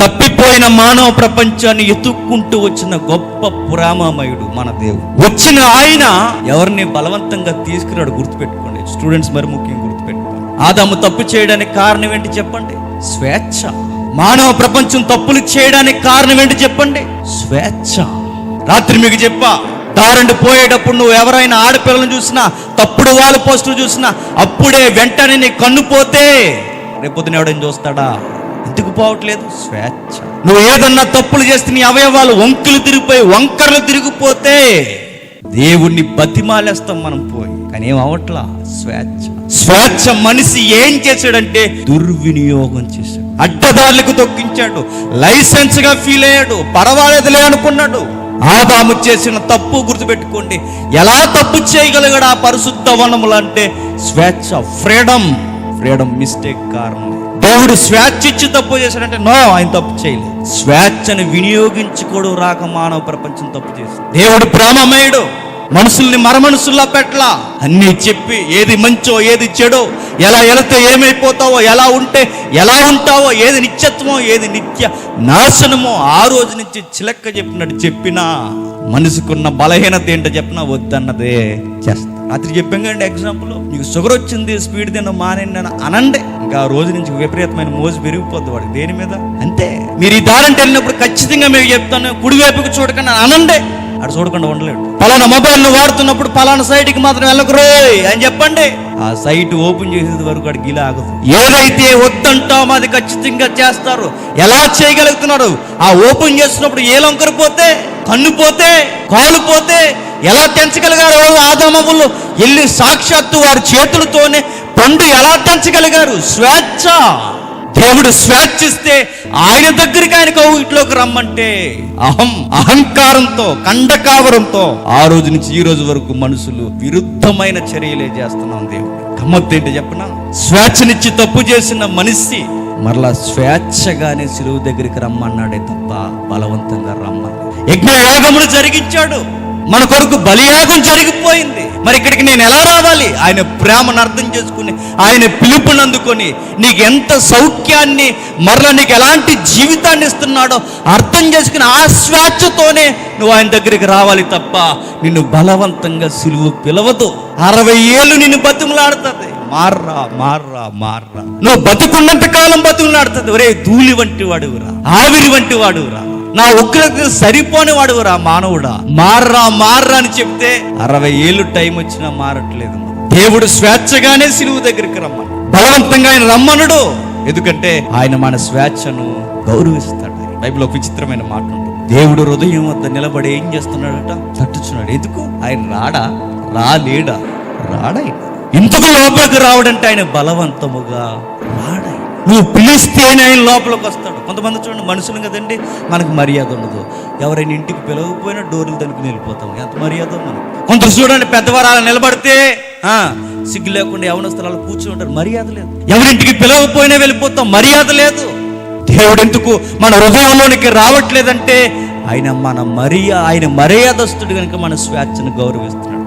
తప్పిపోయిన మానవ ప్రపంచాన్ని ఎత్తుక్కుంటూ వచ్చిన గొప్ప పురామమయుడు మన దేవుడు. వచ్చిన ఆయన ఎవరిని బలవంతంగా తీసుకురాడు గుర్తుపెట్టుకోండి. స్టూడెంట్స్ మరి ముఖ్యంగా గుర్తుపెట్టుకోండి. ఆదాము తప్పు చేయడానికి కారణం ఏంటి చెప్పండి? స్వేచ్ఛ. మానవ ప్రపంచం తప్పులు చేయడానికి కారణం ఏంటి చెప్పండి? స్వేచ్ఛ. రాత్రి మీకు చెప్పా దారండి పోయేటప్పుడు నువ్వు ఎవరైనా ఆడపిల్లను చూసినా తప్పుడు వాళ్ళ పోస్టులు చూసినా అప్పుడే వెంటనే నీ కన్ను పోతే రేపొద్దున ఎవడని చూస్తాడా? ఎందుకు పోవట్లేదు? స్వేచ్ఛ. నువ్వు ఏదన్నా తప్పులు చేస్తే నీ అవయవాలు వంకులు తిరిగిపోయి వంకరలు తిరిగిపోతే దేవుణ్ణి బతిమాలేస్తాం మనం పోయి. కానీ ఏం అవట్లా స్వేచ్ఛ. స్వేచ్ఛ మనిషి ఏం చేశాడంటే దుర్వినియోగం చేశాడు. అడ్డదారులకు తొక్కించాడు లైసెన్స్గా ఫీల్ అయ్యాడు. పర్వాలేదులే అనుకున్నాడు. ఆదాము చేసిన తప్పు గుర్తుపెట్టుకోండి. ఎలా తప్పు చేయగలిగాడు ఆ పరిశుద్ధ వనములు అంటే స్వేచ్ఛ ఫ్రీడమ్. ఫ్రీడమ్ మిస్టేక్ కారణం. దేవుడు స్వేచ్ఛ ఇచ్చి తప్పు చేశాడంటే నో ఆయన తప్పు చేయలేదు. స్వేచ్ఛను వినియోగించుకోడు రాక మానవ ప్రపంచం తప్పు చేసింది. దేవుడు ప్రేమమయుడు మనుషుల్ని మరమనుషుల్లా పెట్టలా? అన్నీ చెప్పి ఏది మంచో ఏది చెడో ఎలా వెళితే ఏమైపోతావో ఎలా ఉంటే ఎలా ఉంటావో ఏది నిత్యత్వమో ఏది నిత్య నాశనమో ఆ రోజు నుంచి చిలక్క చెప్పినట్టు చెప్పినా మనసుకున్న బలహీనత ఏంటో చెప్పినా వద్దన్నదే చేస్తా. రాత్రి చెప్పాం కండి ఎగ్జాంపుల్ నీకు షుగర్ వచ్చింది స్పీడ్ తిన్న మానే అని అనండి. ఇంకా ఆ రోజు నుంచి విపరీతమైన మోజు పెరిగిపోద్ది వాడికి. దేని మీద? అంతే. మీరు ఈ దారంటే వెళ్ళినప్పుడు ఖచ్చితంగా మీకు చెప్తాను. కుడివైపుకి చూడకుండా అనండి. అటు చూడకుండా ఉండలేడు. పలానా మొబైల్ను వాడుతున్నప్పుడు పలానా సైట్కి మాత్రం వెళ్ళకురోయ్ అని చెప్పండి. ఆ సైట్ ఓపెన్ చేసేది వరకు వాడికి గిలా ఆగదు. ఏదైతే వద్దంటామో అది ఖచ్చితంగా చేస్తారు. ఎలా చేయగలుగుతున్నారు? ఆ ఓపెన్ చేస్తున్నప్పుడు ఏ లొంకరు పోతే కన్ను పోతే కాలు పోతే ఎలా తెంచగలిగారు ఆదామవులు వెళ్ళి సాక్షాత్తు వారి చేతులతోనే పండు ఎలా తెంచగలిగారు? స్వేచ్ఛ. దేవుడు స్వేచ్ఛిస్తే ఆయన దగ్గరికి ఆయన ఇంట్లోకి రమ్మంటే అహం అహంకారంతో కండకావరంతో ఆ రోజు నుంచి ఈ రోజు వరకు మనుషులు విరుద్ధమైన చర్యలే చేస్తున్నాం దేవుడు. గమ్మత్తు ఏంటి చెప్పనా? స్వేచ్ఛనిచ్చి తప్పు చేసిన మనిషి మరలా స్వేచ్ఛగానే సిలువు దగ్గరికి రమ్మన్నాడే తప్ప బలవంతంగా రమ్మ యజ్ఞ యాగములు జరిగించాడు. మన కొరకు బలియాగం జరిగిపోయింది. మరి ఇక్కడికి నేను ఎలా రావాలి? ఆయన ప్రేమను అర్థం చేసుకుని ఆయన పిలుపుని అందుకొని నీకు ఎంత సౌఖ్యాన్ని మరలా నీకు ఎలాంటి జీవితాన్ని ఇస్తున్నాడో అర్థం చేసుకుని ఆ స్వేచ్ఛతోనే నువ్వు ఆయన దగ్గరికి రావాలి తప్ప నిన్ను బలవంతంగా సిలువు పిలవదు. అరవై ఏళ్ళు నిన్ను బతిమలాడుతుంది. మార్రా మార్రా మార్రా. నువ్వు బతుకున్నంత కాలం బతుకులాడుతుంది ఒరే ధూళి వంటి వాడువురా ఆవిరి వంటి వాడువురా. నా ఉగ్రత సరిపోని రా మానవుడా. మార్రా మార్రా అని చెప్తే అరవై ఏళ్ళు టైం వచ్చినా మారట్లేదు. దేవుడు స్వేచ్ఛగానే సిలువు దగ్గరికి రమ్మను. బలవంతంగా ఆయన రమ్మనుడు. ఎందుకంటే ఆయన మన స్వేచ్ఛను గౌరవిస్తాడు. బైబిల్ ఒక విచిత్రమైన మాట దేవుడు హృదయం వద్ద నిలబడి ఏం చేస్తున్నాడట? తట్టుచున్నాడు. ఎందుకు? ఆయన రాడా? రాలేడా? రాడాయన ఇంతకు లోపలికి రావడంటే ఆయన బలవంతముగా రాడాయన నువ్వు పిలిస్తేనే ఆయన లోపలికి వస్తాడు. కొంతమంది చూడండి మనుషులు కదండి మనకు మర్యాద ఉండదు. ఎవరైనా ఇంటికి పిలవకపోయినా డోర్లు తలుపుని వెళ్ళిపోతాం ఎంత మర్యాద మనకు? కొంత చూడండి పెద్దవారు అలా నిలబడితే ఆ, సిగ్గు లేకుండా యవనస్తులు స్థలాలు కూర్చుని ఉంటారు. మర్యాద లేదు. ఎవరింటికి పిలవకపోయినా వెళ్ళిపోతాం. మర్యాద లేదు. దేవుడు ఎందుకు మన హృదయంలోనికి రావట్లేదంటే ఆయన మన మర్యా ఆయన మర్యాదస్తుడు కనుక మన స్వేచ్ఛను గౌరవిస్తున్నాడు.